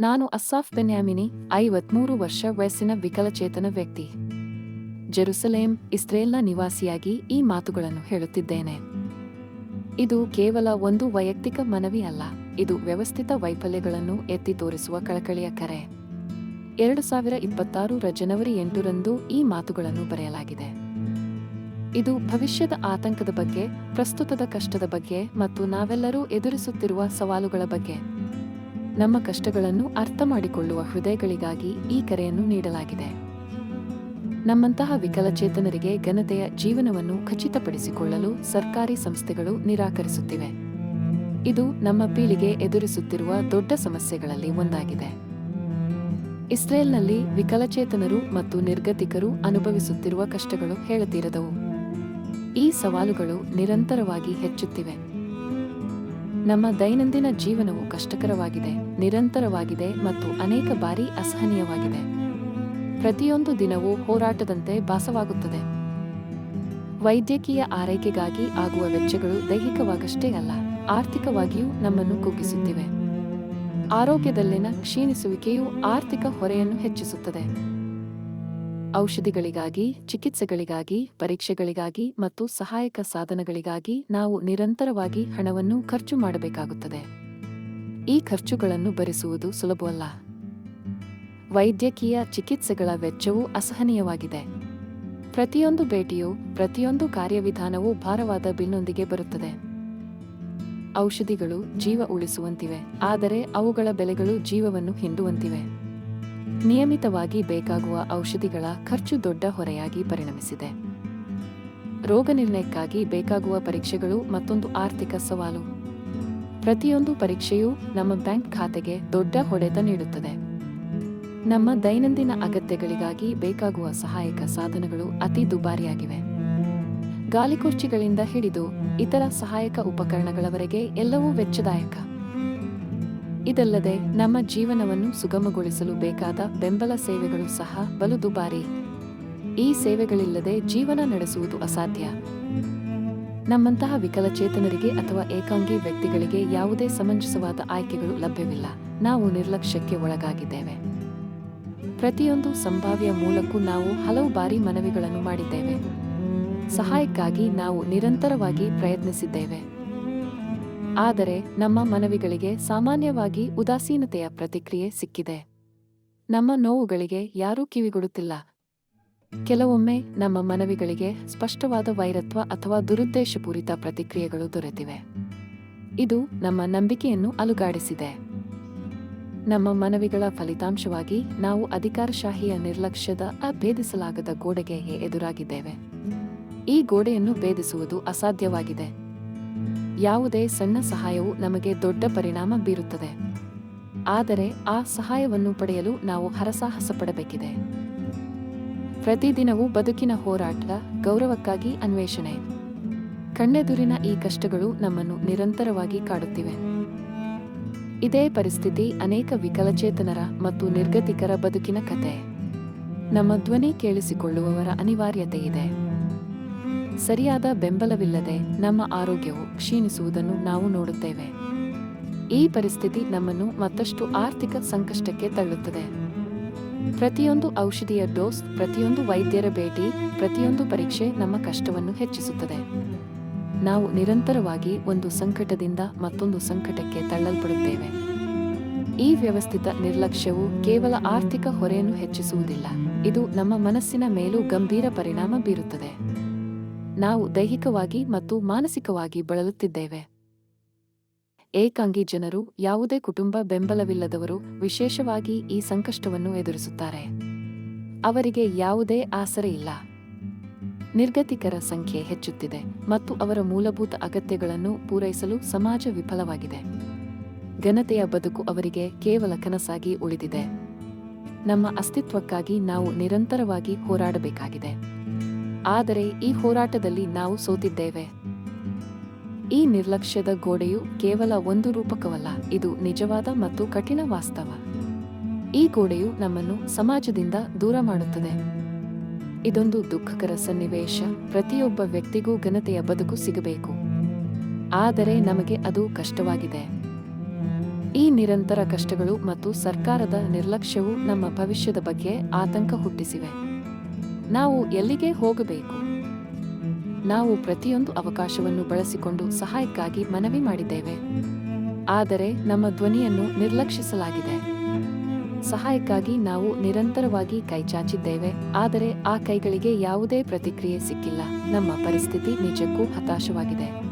ನಾನು ಅಸ್ಸಾಫ್ ಬೆನ್ಯಾಮಿನಿ, ಐವತ್ಮೂರು ವರ್ಷ ವಯಸ್ಸಿನ ವಿಕಲಚೇತನ ವ್ಯಕ್ತಿ. ಜೆರುಸಲೇಂ, ಇಸ್ರೇಲ್ನ ನಿವಾಸಿಯಾಗಿ ಈ ಮಾತುಗಳನ್ನು ಹೇಳುತ್ತಿದ್ದೇನೆ. ಇದು ಕೇವಲ ಒಂದು ವೈಯಕ್ತಿಕ ಮನವಿ ಅಲ್ಲ, ಇದು ವ್ಯವಸ್ಥಿತ ವೈಫಲ್ಯಗಳನ್ನು ಎತ್ತಿ ತೋರಿಸುವ ಕಳಕಳಿಯ ಕರೆ. ಎರಡು ಸಾವಿರ ಇಪ್ಪತ್ತಾರರ ಜನವರಿ ಎಂಟರಂದು ಈ ಮಾತುಗಳನ್ನು ಬರೆಯಲಾಗಿದೆ. ಇದು ಭವಿಷ್ಯದ ಆತಂಕದ ಬಗ್ಗೆ, ಪ್ರಸ್ತುತದ ಕಷ್ಟದ ಬಗ್ಗೆ ಮತ್ತು ನಾವೆಲ್ಲರೂ ಎದುರಿಸುತ್ತಿರುವ ಸವಾಲುಗಳ ಬಗ್ಗೆ. ನಮ್ಮ ಕಷ್ಟಗಳನ್ನು ಅರ್ಥ ಮಾಡಿಕೊಳ್ಳುವ ಹೃದಯಗಳಿಗಾಗಿ ಈ ಕರೆಯನ್ನು ನೀಡಲಾಗಿದೆ. ನಮ್ಮಂತಹ ವಿಕಲಚೇತನರಿಗೆ ಘನತೆಯ ಜೀವನವನ್ನು ಖಚಿತಪಡಿಸಿಕೊಳ್ಳಲು ಸರ್ಕಾರಿ ಸಂಸ್ಥೆಗಳು ನಿರಾಕರಿಸುತ್ತಿವೆ. ಇದು ನಮ್ಮ ಪೀಳಿಗೆ ಎದುರಿಸುತ್ತಿರುವ ದೊಡ್ಡ ಸಮಸ್ಯೆಗಳಲ್ಲಿ ಒಂದಾಗಿದೆ. ಇಸ್ರೇಲ್ನಲ್ಲಿ ವಿಕಲಚೇತನರು ಮತ್ತು ನಿರ್ಗತಿಕರು ಅನುಭವಿಸುತ್ತಿರುವ ಕಷ್ಟಗಳು ಹೇಳತೀರದವು. ಈ ಸವಾಲುಗಳು ನಿರಂತರವಾಗಿ ಹೆಚ್ಚುತ್ತಿವೆ. ನಮ್ಮ ದೈನಂದಿನ ಜೀವನವು ಕಷ್ಟಕರವಾಗಿದೆ, ನಿರಂತರವಾಗಿದೆ ಮತ್ತು ಅನೇಕ ಬಾರಿ ಅಸಹನೀಯವಾಗಿದೆ. ಪ್ರತಿಯೊಂದು ದಿನವೂ ಹೋರಾಟದಂತೆ ಭಾಸವಾಗುತ್ತದೆ. ವೈದ್ಯಕೀಯ ಆರೈಕೆಗಾಗಿ ಆಗುವ ವೆಚ್ಚಗಳು ದೈಹಿಕವಾಗಷ್ಟೇ ಅಲ್ಲ, ಆರ್ಥಿಕವಾಗಿಯೂ ನಮ್ಮನ್ನು ಕುಗ್ಗಿಸುತ್ತಿವೆ. ಆರೋಗ್ಯದಲ್ಲಿನ ಕ್ಷೀಣಿಸುವಿಕೆಯು ಆರ್ಥಿಕ ಹೊರೆಯನ್ನು ಹೆಚ್ಚಿಸುತ್ತದೆ. ಔಷಧಿಗಳಿಗಾಗಿ, ಚಿಕಿತ್ಸೆಗಳಿಗಾಗಿ, ಪರೀಕ್ಷೆಗಳಿಗಾಗಿ ಮತ್ತು ಸಹಾಯಕ ಸಾಧನಗಳಿಗಾಗಿ ನಾವು ನಿರಂತರವಾಗಿ ಹಣವನ್ನು ಖರ್ಚು ಮಾಡಬೇಕಾಗುತ್ತದೆ. ಈ ಖರ್ಚುಗಳನ್ನು ಭರಿಸುವುದು ಸುಲಭವಲ್ಲ ವೈದ್ಯಕೀಯ ಚಿಕಿತ್ಸೆಗಳ ವೆಚ್ಚವು ಅಸಹನೀಯವಾಗಿದೆ. ಪ್ರತಿಯೊಂದು ಭೇಟಿಯು ಪ್ರತಿಯೊಂದು ಕಾರ್ಯವಿಧಾನವೂ ಭಾರವಾದ ಬಿಲ್ನೊಂದಿಗೆ ಬರುತ್ತದೆ. ಔಷಧಿಗಳು ಜೀವ ಉಳಿಸುವಂತಿವೆ, ಆದರೆ ಅವುಗಳ ಬೆಲೆಗಳು ಜೀವವನ್ನು ಹಿಂಡುವಂತಿವೆ. ನಿಯಮಿತವಾಗಿ ಬೇಕಾಗುವ ಔಷಧಿಗಳ ಖರ್ಚು ದೊಡ್ಡ ಹೊರೆಯಾಗಿ ಪರಿಣಮಿಸಿದೆ. ರೋಗನಿರ್ಣಯಕ್ಕಾಗಿ ಬೇಕಾಗುವ ಪರೀಕ್ಷೆಗಳು ಮತ್ತೊಂದು ಆರ್ಥಿಕ ಸವಾಲು. ಪ್ರತಿಯೊಂದು ಪರೀಕ್ಷೆಯೂ ನಮ್ಮ ಬ್ಯಾಂಕ್ ಖಾತೆಗೆ ದೊಡ್ಡ ಹೊಡೆತ ನೀಡುತ್ತದೆ. ನಮ್ಮ ದೈನಂದಿನ ಅಗತ್ಯಗಳಿಗಾಗಿ ಬೇಕಾಗುವ ಸಹಾಯಕ ಸಾಧನಗಳು ಅತಿ ದುಬಾರಿಯಾಗಿವೆ. ಗಾಲಿಕುರ್ಚಿಗಳಿಂದ ಹಿಡಿದು ಇತರ ಸಹಾಯಕ ಉಪಕರಣಗಳವರೆಗೆ ಎಲ್ಲವೂ ವೆಚ್ಚದಾಯಕ. ಇದಲ್ಲದೆ ನಮ್ಮ ಜೀವನವನ್ನು ಸುಗಮಗೊಳಿಸಲು ಬೇಕಾದ ಬೆಂಬಲ ಸೇವೆಗಳು ಸಹ ಬಲು ದುಬಾರಿ ಈ ಸೇವೆಗಳಿಲ್ಲದೆ ಜೀವನ ನಡೆಸುವುದು ಅಸಾಧ್ಯ. ನಮ್ಮಂತಹ ವಿಕಲಚೇತನರಿಗೆ ಅಥವಾ ಏಕಾಂಗಿ ವ್ಯಕ್ತಿಗಳಿಗೆ ಯಾವುದೇ ಸಮಂಜಸವಾದ ಆಯ್ಕೆಗಳು ಲಭ್ಯವಿಲ್ಲ. ನಾವು ನಿರ್ಲಕ್ಷ್ಯಕ್ಕೆ ಒಳಗಾಗಿದ್ದೇವೆ. ಪ್ರತಿಯೊಂದು ಸಂಭಾವ್ಯ ಮೂಲಕ್ಕೂ ನಾವು ಹಲವು ಬಾರಿ ಮನವಿಗಳನ್ನು ಮಾಡಿದ್ದೇವೆ. ಸಹಾಯಕ್ಕಾಗಿ ನಾವು ನಿರಂತರವಾಗಿ ಪ್ರಯತ್ನಿಸಿದ್ದೇವೆ. ಆದರೆ ನಮ್ಮ ಮನವಿಗಳಿಗೆ ಸಾಮಾನ್ಯವಾಗಿ ಉದಾಸೀನತೆಯ ಪ್ರತಿಕ್ರಿಯೆ ಸಿಕ್ಕಿದೆ. ನಮ್ಮ ನೋವುಗಳಿಗೆ ಯಾರೂ ಕಿವಿಗೊಡುತ್ತಿಲ್ಲ. ಕೆಲವೊಮ್ಮೆ ನಮ್ಮ ಮನವಿಗಳಿಗೆ ಸ್ಪಷ್ಟವಾದ ವೈರತ್ವ ಅಥವಾ ದುರುದ್ದೇಶಪೂರಿತ ಪ್ರತಿಕ್ರಿಯೆಗಳು ದೊರೆತಿವೆ. ಇದು ನಮ್ಮ ನಂಬಿಕೆಯನ್ನು ಅಲುಗಾಡಿಸಿದೆ. ನಮ್ಮ ಮನವಿಗಳ ಫಲಿತಾಂಶವಾಗಿ ನಾವು ಅಧಿಕಾರಶಾಹಿಯ ನಿರ್ಲಕ್ಷ್ಯದ ಅಭೇದಿಸಲಾಗದ ಗೋಡೆಗೆ ಎದುರಾಗಿದ್ದೇವೆ. ಈ ಗೋಡೆಯನ್ನು ಭೇದಿಸುವುದು ಅಸಾಧ್ಯವಾಗಿದೆ. ಯಾವುದೇ ಸಣ್ಣ ಸಹಾಯವು ನಮಗೆ ದೊಡ್ಡ ಪರಿಣಾಮ ಬೀರುತ್ತದೆ. ಆದರೆ ಆ ಸಹಾಯವನ್ನು ಪಡೆಯಲು ನಾವು ಹರಸಾಹಸ ಪಡಬೇಕಿದೆ. ಪ್ರತಿದಿನವೂ ಬದುಕಿನ ಹೋರಾಟ, ಗೌರವಕ್ಕಾಗಿ ಅನ್ವೇಷಣೆ. ಕಣ್ಣೆದುರಿನ ಈ ಕಷ್ಟಗಳು ನಮ್ಮನ್ನು ನಿರಂತರವಾಗಿ ಕಾಡುತ್ತಿವೆ. ಇದೇ ಪರಿಸ್ಥಿತಿ ಅನೇಕ ವಿಕಲಚೇತನರ ಮತ್ತು ನಿರ್ಗತಿಕರ ಬದುಕಿನ ಕತೆ ನಮ್ಮ ಧ್ವನಿ ಕೇಳಿಸಿಕೊಳ್ಳುವವರ ಅನಿವಾರ್ಯತೆ ಇದೆ. ಸರಿಯಾದ ಬೆಂಬಲವಿಲ್ಲದೆ ನಮ್ಮ ಆರೋಗ್ಯವು ಕ್ಷೀಣಿಸುವುದನ್ನು ನಾವು ನೋಡುತ್ತೇವೆ. ಈ ಪರಿಸ್ಥಿತಿ ನಮ್ಮನ್ನು ಮತ್ತಷ್ಟು ಆರ್ಥಿಕ ಸಂಕಷ್ಟಕ್ಕೆ ತಳ್ಳುತ್ತದೆ. ಪ್ರತಿಯೊಂದು ಔಷಧಿಯ ಡೋಸ್, ಪ್ರತಿಯೊಂದು ವೈದ್ಯರ ಭೇಟಿ, ಪ್ರತಿಯೊಂದು ಪರೀಕ್ಷೆ ನಮ್ಮ ಕಷ್ಟವನ್ನು ಹೆಚ್ಚಿಸುತ್ತದೆ. ನಾವು ನಿರಂತರವಾಗಿ ಒಂದು ಸಂಕಟದಿಂದ ಮತ್ತೊಂದು ಸಂಕಟಕ್ಕೆ ತಳ್ಳಲ್ಪಡುತ್ತೇವೆ. ಈ ವ್ಯವಸ್ಥಿತ ನಿರ್ಲಕ್ಷ್ಯವು ಕೇವಲ ಆರ್ಥಿಕ ಹೊರೆಯನ್ನು ಹೆಚ್ಚಿಸುವುದಿಲ್ಲ. ಇದು ನಮ್ಮ ಮನಸ್ಸಿನ ಮೇಲೂ ಗಂಭೀರ ಪರಿಣಾಮ ಬೀರುತ್ತದೆ. ನಾವು ದೈಹಿಕವಾಗಿ ಮತ್ತು ಮಾನಸಿಕವಾಗಿ ಬಳಲುತ್ತಿದ್ದೇವೆ. ಏಕಾಂಗಿ ಜನರು ಯಾವುದೇ ಕುಟುಂಬ ಬೆಂಬಲವಿಲ್ಲದವರು ವಿಶೇಷವಾಗಿ ಈ ಸಂಕಷ್ಟವನ್ನು ಎದುರಿಸುತ್ತಾರೆ. ಅವರಿಗೆ ಯಾವುದೇ ಆಸರೆ ಇಲ್ಲ. ನಿರ್ಗತಿಕರ ಸಂಖ್ಯೆ ಹೆಚ್ಚುತ್ತಿದೆ ಮತ್ತು ಅವರ ಮೂಲಭೂತ ಅಗತ್ಯಗಳನ್ನು ಪೂರೈಸಲು ಸಮಾಜ ವಿಫಲವಾಗಿದೆ. ಘನತೆಯ ಬದುಕು ಅವರಿಗೆ ಕೇವಲ ಕನಸಾಗಿ ಉಳಿದಿದೆ. ನಮ್ಮ ಅಸ್ತಿತ್ವಕ್ಕಾಗಿ ನಾವು ನಿರಂತರವಾಗಿ ಹೋರಾಡಬೇಕಾಗಿದೆ. ಆದರೆ ಈ ಹೋರಾಟದಲ್ಲಿ ನಾವು ಸೋತಿದ್ದೇವೆ. ಈ ನಿರ್ಲಕ್ಷ್ಯದ ಗೋಡೆಯು ಕೇವಲ ಒಂದು ರೂಪಕವಲ್ಲ, ಇದು ನಿಜವಾದ ಮತ್ತು ಕಠಿಣ ವಾಸ್ತವ. ಈ ಗೋಡೆಯು ನಮ್ಮನ್ನು ಸಮಾಜದಿಂದ ದೂರ ಮಾಡುತ್ತದೆ. ಇದೊಂದು ದುಃಖಕರ ಸನ್ನಿವೇಶ, ಪ್ರತಿಯೊಬ್ಬ ವ್ಯಕ್ತಿಗೂ ಘನತೆಯ ಬದುಕು ಸಿಗಬೇಕು. ಆದರೆ ನಮಗೆ ಅದು ಕಷ್ಟವಾಗಿದೆ. ಈ ನಿರಂತರ ಕಷ್ಟಗಳು ಮತ್ತು ಸರ್ಕಾರದ ನಿರ್ಲಕ್ಷ್ಯವು ನಮ್ಮ ಭವಿಷ್ಯದ ಬಗ್ಗೆ ಆತಂಕ ಹುಟ್ಟಿಸಿವೆ. ನಾವು ಎಲ್ಲಿಗೆ ಹೋಗಬೇಕು? ನಾವು ಪ್ರತಿಯೊಂದು ಅವಕಾಶವನ್ನು ಬಳಸಿಕೊಂಡು ಸಹಾಯಕ್ಕಾಗಿ ಮನವಿ ಮಾಡಿದ್ದೇವೆ. ಆದರೆ ನಮ್ಮ ಧ್ವನಿಯನ್ನು ನಿರ್ಲಕ್ಷಿಸಲಾಗಿದೆ. ಸಹಾಯಕ್ಕಾಗಿ ನಾವು ನಿರಂತರವಾಗಿ ಕೈಚಾಚಿದ್ದೇವೆ ಆದರೆ ಆ ಕೈಗಳಿಗೆ ಯಾವುದೇ ಪ್ರತಿಕ್ರಿಯೆ ಸಿಕ್ಕಿಲ್ಲ. ನಮ್ಮ ಪರಿಸ್ಥಿತಿ ನಿಜಕ್ಕೂ ಹತಾಶವಾಗಿದೆ.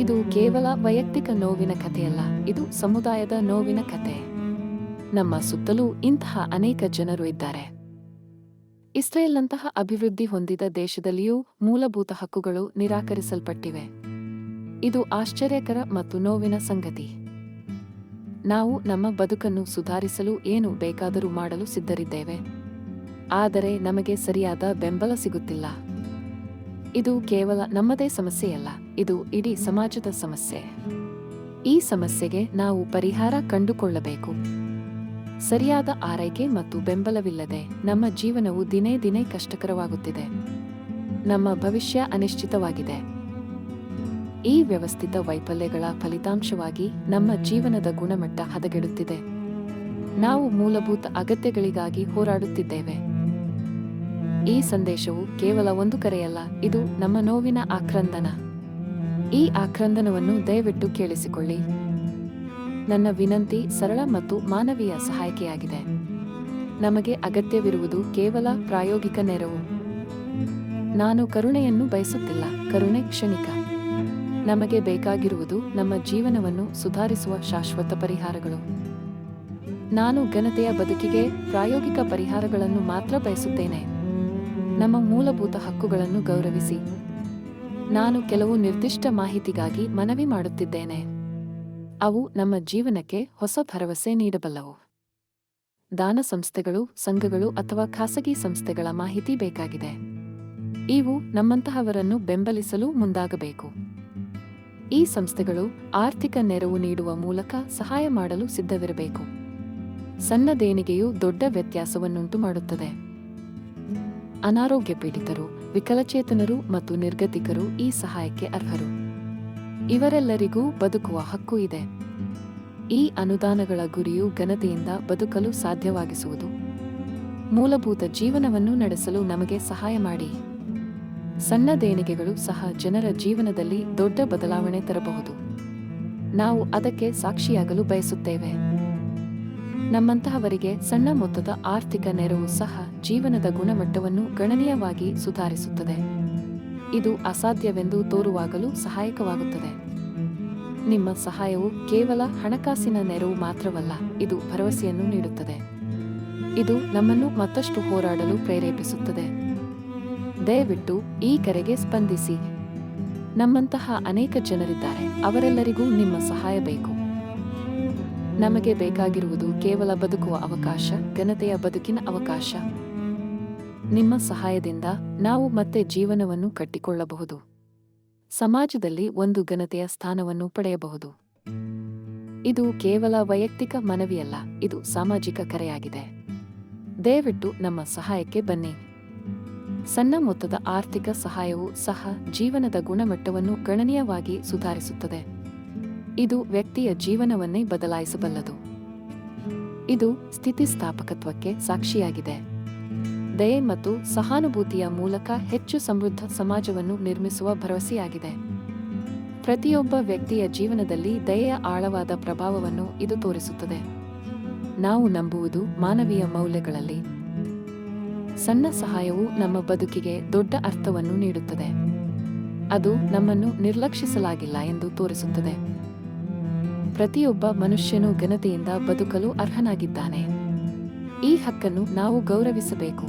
ಇದು ಕೇವಲ ವೈಯಕ್ತಿಕ ನೋವಿನ ಕಥೆಯಲ್ಲ. ಇದು ಸಮುದಾಯದ ನೋವಿನ ಕಥೆ. ನಮ್ಮ ಸುತ್ತಲೂ ಇಂತಹ ಅನೇಕ ಜನರು ಇದ್ದಾರೆ. ಇಸ್ರೇಲ್ನಂತಹ ಅಭಿವೃದ್ಧಿ ಹೊಂದಿದ ದೇಶದಲ್ಲಿಯೂ ಮೂಲಭೂತ ಹಕ್ಕುಗಳು ನಿರಾಕರಿಸಲ್ಪಟ್ಟಿವೆ. ಇದು ಆಶ್ಚರ್ಯಕರ ಮತ್ತು ನೋವಿನ ಸಂಗತಿ. ನಾವು ನಮ್ಮ ಬದುಕನ್ನು ಸುಧಾರಿಸಲು ಏನು ಬೇಕಾದರೂ ಮಾಡಲು ಸಿದ್ಧರಿದ್ದೇವೆ. ಆದರೆ ನಮಗೆ ಸರಿಯಾದ ಬೆಂಬಲ ಸಿಗುತ್ತಿಲ್ಲ. ಇದು ಕೇವಲ ನಮ್ಮದೇ ಸಮಸ್ಯೆಯಲ್ಲ, ಇದು ಇಡೀ ಸಮಾಜದ ಸಮಸ್ಯೆ. ಈ ಸಮಸ್ಯೆಗೆ ನಾವು ಪರಿಹಾರ ಕಂಡುಕೊಳ್ಳಬೇಕು. ಸರಿಯಾದ ಆರೈಕೆ ಮತ್ತು ಬೆಂಬಲವಿಲ್ಲದೆ ನಮ್ಮ ಜೀವನವು ದಿನೇ ದಿನೇ ಕಷ್ಟಕರವಾಗುತ್ತಿದೆ. ನಮ್ಮ ಭವಿಷ್ಯ ಅನಿಶ್ಚಿತವಾಗಿದೆ. ಈ ವ್ಯವಸ್ಥಿತ ವೈಫಲ್ಯಗಳ ಫಲಿತಾಂಶವಾಗಿ ನಮ್ಮ ಜೀವನದ ಗುಣಮಟ್ಟ ಹದಗೆಡುತ್ತಿದೆ. ನಾವು ಮೂಲಭೂತ ಅಗತ್ಯಗಳಿಗಾಗಿ ಹೋರಾಡುತ್ತಿದ್ದೇವೆ. ಈ ಸಂದೇಶವು ಕೇವಲ ಒಂದು ಕರೆಯಲ್ಲ, ಇದು ನಮ್ಮ ನೋವಿನ ಆಕ್ರಂದನ. ಈ ಆಕ್ರಂದನವನ್ನು ದಯವಿಟ್ಟು ಕೇಳಿಸಿಕೊಳ್ಳಿ. ನನ್ನ ವಿನಂತಿ ಸರಳ ಮತ್ತು ಮಾನವೀಯ ಸಹಾಯಕೆಯಾಗಿದೆ. ನಮಗೆ ಅಗತ್ಯವಿರುವುದು ಕೇವಲ ಪ್ರಾಯೋಗಿಕ ನೆರವು. ನಾನು ಕರುಣೆಯನ್ನು ಬಯಸುತ್ತಿಲ್ಲ, ಕರುಣೆ ಕ್ಷಣಿಕ. ನಮಗೆ ಬೇಕಾಗಿರುವುದು ನಮ್ಮ ಜೀವನವನ್ನು ಸುಧಾರಿಸುವ ಶಾಶ್ವತ ಪರಿಹಾರಗಳು. ನಾನು ಘನತೆಯ ಬದುಕಿಗೆ ಪ್ರಾಯೋಗಿಕ ಪರಿಹಾರಗಳನ್ನು ಮಾತ್ರ ಬಯಸುತ್ತೇನೆ. ನಮ್ಮ ಮೂಲಭೂತ ಹಕ್ಕುಗಳನ್ನು ಗೌರವಿಸಿ. ನಾನು ಕೆಲವು ನಿರ್ದಿಷ್ಟ ಮಾಹಿತಿಗಾಗಿ ಮನವಿ ಮಾಡುತ್ತಿದ್ದೇನೆ. ಅವು ನಮ್ಮ ಜೀವನಕ್ಕೆ ಹೊಸ ಭರವಸೆ ನೀಡಬಲ್ಲವು. ದಾನ ಸಂಸ್ಥೆಗಳು, ಸಂಘಗಳು ಅಥವಾ ಖಾಸಗಿ ಸಂಸ್ಥೆಗಳ ಮಾಹಿತಿ ಬೇಕಾಗಿದೆ. ಇವು ನಮ್ಮಂತಹವರನ್ನು ಬೆಂಬಲಿಸಲು ಮುಂದಾಗಬೇಕು. ಈ ಸಂಸ್ಥೆಗಳು ಆರ್ಥಿಕ ನೆರವು ನೀಡುವ ಮೂಲಕ ಸಹಾಯ ಮಾಡಲು ಸಿದ್ಧವಿರಬೇಕು. ಸಣ್ಣ ದೇಣಿಗೆಯು ದೊಡ್ಡ ವ್ಯತ್ಯಾಸವನ್ನುಂಟು ಮಾಡುತ್ತದೆ. ಅನಾರೋಗ್ಯ ಪೀಡಿತರು ವಿಕಲಚೇತನರು ಮತ್ತು ನಿರ್ಗತಿಕರು ಈ ಸಹಾಯಕ್ಕೆ ಅರ್ಹರು. ಇವರೆಲ್ಲರಿಗೂ ಬದುಕುವ ಹಕ್ಕು ಇದೆ. ಈ ಅನುದಾನಗಳ ಗುರಿಯು ಘನತೆಯಿಂದ ಬದುಕಲು ಸಾಧ್ಯವಾಗಿಸುವುದು. ಮೂಲಭೂತ ಜೀವನವನ್ನು ನಡೆಸಲು ನಮಗೆ ಸಹಾಯ ಮಾಡಿ. ಸಣ್ಣ ದೇಣಿಗೆಗಳು ಸಹ ಜನರ ಜೀವನದಲ್ಲಿ ದೊಡ್ಡ ಬದಲಾವಣೆ ತರಬಹುದು. ನಾವು ಅದಕ್ಕೆ ಸಾಕ್ಷಿಯಾಗಲು ಬಯಸುತ್ತೇವೆ. ನಮ್ಮಂತಹವರಿಗೆ ಸಣ್ಣ ಮೊತ್ತದ ಆರ್ಥಿಕ ನೆರವು ಸಹ ಜೀವನದ ಗುಣಮಟ್ಟವನ್ನು ಗಣನೀಯವಾಗಿ ಸುಧಾರಿಸುತ್ತದೆ. ಇದು ಅಸಾಧ್ಯವೆಂದು ತೋರುವಾಗಲೂ ಸಹಾಯಕವಾಗುತ್ತದೆ. ನಿಮ್ಮ ಸಹಾಯವು ಕೇವಲ ಹಣಕಾಸಿನ ನೆರವು ಮಾತ್ರವಲ್ಲ, ಇದು ಭರವಸೆಯನ್ನು ನೀಡುತ್ತದೆ. ಇದು ನಮ್ಮನ್ನು ಮತ್ತಷ್ಟು ಹೋರಾಡಲು ಪ್ರೇರೇಪಿಸುತ್ತದೆ. ದಯವಿಟ್ಟು ಈ ಕರೆಗೆ ಸ್ಪಂದಿಸಿ. ನಮ್ಮಂತಹ ಅನೇಕ ಜನರಿದ್ದಾರೆ, ಅವರೆಲ್ಲರಿಗೂ ನಿಮ್ಮ ಸಹಾಯ ಬೇಕು. ನಮಗೆ ಬೇಕಾಗಿರುವುದು ಕೇವಲ ಬದುಕುವ ಅವಕಾಶ, ಘನತೆಯ ಬದುಕಿನ ಅವಕಾಶ. ನಿಮ್ಮ ಸಹಾಯದಿಂದ ನಾವು ಮತ್ತೆ ಜೀವನವನ್ನು ಕಟ್ಟಿಕೊಳ್ಳಬಹುದು. ಸಮಾಜದಲ್ಲಿ ಒಂದು ಘನತೆಯ ಸ್ಥಾನವನ್ನು ಪಡೆಯಬಹುದು. ಇದು ಕೇವಲ ವೈಯಕ್ತಿಕ ಮನವಿಯಲ್ಲ, ಇದು ಸಾಮಾಜಿಕ ಕರೆಯಾಗಿದೆ. ದಯವಿಟ್ಟು ನಮ್ಮ ಸಹಾಯಕ್ಕೆ ಬನ್ನಿ. ಸಣ್ಣ ಮೊತ್ತದ ಆರ್ಥಿಕ ಸಹಾಯವು ಸಹ ಜೀವನದ ಗುಣಮಟ್ಟವನ್ನು ಗಣನೀಯವಾಗಿ ಸುಧಾರಿಸುತ್ತದೆ. ಇದು ವ್ಯಕ್ತಿಯ ಜೀವನವನ್ನೇ ಬದಲಾಯಿಸಬಲ್ಲದು. ಇದು ಸ್ಥಿತಿಸ್ಥಾಪಕತ್ವಕ್ಕೆ ಸಾಕ್ಷಿಯಾಗಿದೆ. ದಯೆ ಮತ್ತು ಸಹಾನುಭೂತಿಯ ಮೂಲಕ ಹೆಚ್ಚು ಸಮೃದ್ಧ ಸಮಾಜವನ್ನು ನಿರ್ಮಿಸುವ ಭರವಸೆಯಾಗಿದೆ. ಪ್ರತಿಯೊಬ್ಬ ವ್ಯಕ್ತಿಯ ಜೀವನದಲ್ಲಿ ದಯೆಯ ಆಳವಾದ ಪ್ರಭಾವವನ್ನು ಇದು ತೋರಿಸುತ್ತದೆ. ನಾವು ನಂಬುವುದು ಮಾನವೀಯ ಮೌಲ್ಯಗಳಲ್ಲಿ. ಸಣ್ಣ ಸಹಾಯವು ನಮ್ಮ ಬದುಕಿಗೆ ದೊಡ್ಡ ಅರ್ಥವನ್ನು ನೀಡುತ್ತದೆ. ಅದು ನಮ್ಮನ್ನು ನಿರ್ಲಕ್ಷಿಸಲಾಗಿಲ್ಲ ಎಂದು ತೋರಿಸುತ್ತದೆ. ಪ್ರತಿಯೊಬ್ಬ ಮನುಷ್ಯನು ಘನತೆಯಿಂದ ಬದುಕಲು ಅರ್ಹನಾಗಿದ್ದಾನೆ. ಈ ಹಕ್ಕನ್ನು ನಾವು ಗೌರವಿಸಬೇಕು.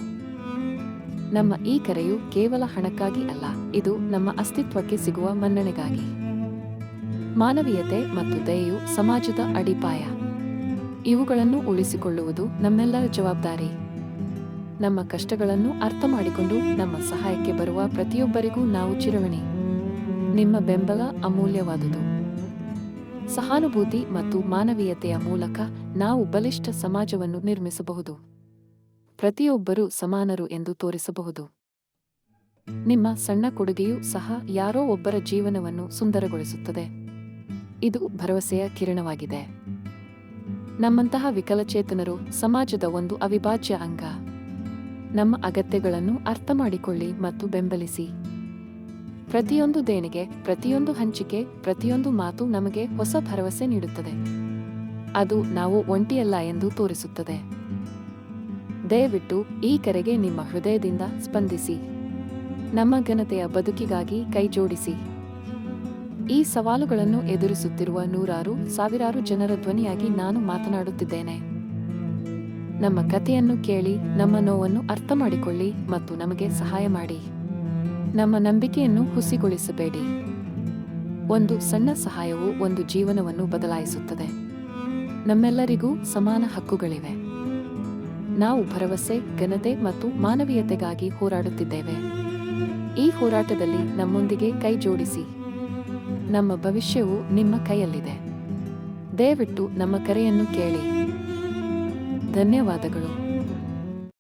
ನಮ್ಮ ಈ ಕರೆಯು ಕೇವಲ ಹಣಕ್ಕಾಗಿ ಅಲ್ಲ, ಇದು ನಮ್ಮ ಅಸ್ತಿತ್ವಕ್ಕೆ ಸಿಗುವ ಮನ್ನಣೆಗಾಗಿ. ಮಾನವೀಯತೆ ಮತ್ತು ದಯೆಯು ಸಮಾಜದ ಅಡಿಪಾಯ. ಇವುಗಳನ್ನು ಉಳಿಸಿಕೊಳ್ಳುವುದು ನಮ್ಮೆಲ್ಲರ ಜವಾಬ್ದಾರಿ. ನಮ್ಮ ಕಷ್ಟಗಳನ್ನು ಅರ್ಥ ಮಾಡಿಕೊಂಡು ನಮ್ಮ ಸಹಾಯಕ್ಕೆ ಬರುವ ಪ್ರತಿಯೊಬ್ಬರಿಗೂ ನಾವು ಚಿರವಣಿ ನಿಮ್ಮ ಬೆಂಬಲ ಅಮೂಲ್ಯವಾದುದು. ಸಹಾನುಭೂತಿ ಮತ್ತು ಮಾನವೀಯತೆಯ ಮೂಲಕ ನಾವು ಬಲಿಷ್ಠ ಸಮಾಜವನ್ನು ನಿರ್ಮಿಸಬಹುದು. ಪ್ರತಿಯೊಬ್ಬರೂ ಸಮಾನರು ಎಂದು ತೋರಿಸಬಹುದು. ನಿಮ್ಮ ಸಣ್ಣ ಕೊಡುಗೆಯೂ ಸಹ ಯಾರೋ ಒಬ್ಬರ ಜೀವನವನ್ನು ಸುಂದರಗೊಳಿಸುತ್ತದೆ. ಇದು ಭರವಸೆಯ ಕಿರಣವಾಗಿದೆ. ನಮ್ಮಂತಹ ವಿಕಲಚೇತನರು ಸಮಾಜದ ಒಂದು ಅವಿಭಾಜ್ಯ ಅಂಗ. ನಮ್ಮ ಅಗತ್ಯಗಳನ್ನು ಅರ್ಥ ಮಾಡಿಕೊಳ್ಳಿ ಮತ್ತು ಬೆಂಬಲಿಸಿ. ಪ್ರತಿಯೊಂದು ದೇಣಿಗೆ, ಪ್ರತಿಯೊಂದು ಹಂಚಿಕೆ, ಪ್ರತಿಯೊಂದು ಮಾತು ನಮಗೆ ಹೊಸ ಭರವಸೆ ನೀಡುತ್ತದೆ. ಅದು ನಾವು ಒಂಟಿಯಲ್ಲ ಎಂದು ತೋರಿಸುತ್ತದೆ. ದಯವಿಟ್ಟು ಈ ಕರೆಗೆ ನಿಮ್ಮ ಹೃದಯದಿಂದ ಸ್ಪಂದಿಸಿ. ನಮ್ಮ ಘನತೆಯ ಬದುಕಿಗಾಗಿ ಕೈಜೋಡಿಸಿ ಈ ಸವಾಲುಗಳನ್ನು ಎದುರಿಸುತ್ತಿರುವ ನೂರಾರು, ಸಾವಿರಾರು ಜನರ ಧ್ವನಿಯಾಗಿ ನಾನು ಮಾತನಾಡುತ್ತಿದ್ದೇನೆ. ನಮ್ಮ ಕಥೆಯನ್ನು ಕೇಳಿ ನಮ್ಮ ನೋವನ್ನು ಅರ್ಥ ಮಾಡಿಕೊಳ್ಳಿ ಮತ್ತು ನಮಗೆ ಸಹಾಯ ಮಾಡಿ. ನಮ್ಮ ನಂಬಿಕೆಯನ್ನು ಹುಸಿಗೊಳಿಸಬೇಡಿ. ಒಂದು ಸಣ್ಣ ಸಹಾಯವು ಒಂದು ಜೀವನವನ್ನು ಬದಲಾಯಿಸುತ್ತದೆ. ನಮ್ಮೆಲ್ಲರಿಗೂ ಸಮಾನ ಹಕ್ಕುಗಳಿವೆ. ನಾವು ಭರವಸೆ, ಘನತೆ ಮತ್ತು ಮಾನವೀಯತೆಗಾಗಿ ಹೋರಾಡುತ್ತಿದ್ದೇವೆ. ಈ ಹೋರಾಟದಲ್ಲಿ ನಮ್ಮೊಂದಿಗೆ ಕೈ ಜೋಡಿಸಿ. ನಮ್ಮ ಭವಿಷ್ಯವು ನಿಮ್ಮ ಕೈಯಲ್ಲಿದೆ. ದಯವಿಟ್ಟು ನಮ್ಮ ಕರೆಯನ್ನು ಕೇಳಿ. ಧನ್ಯವಾದಗಳು.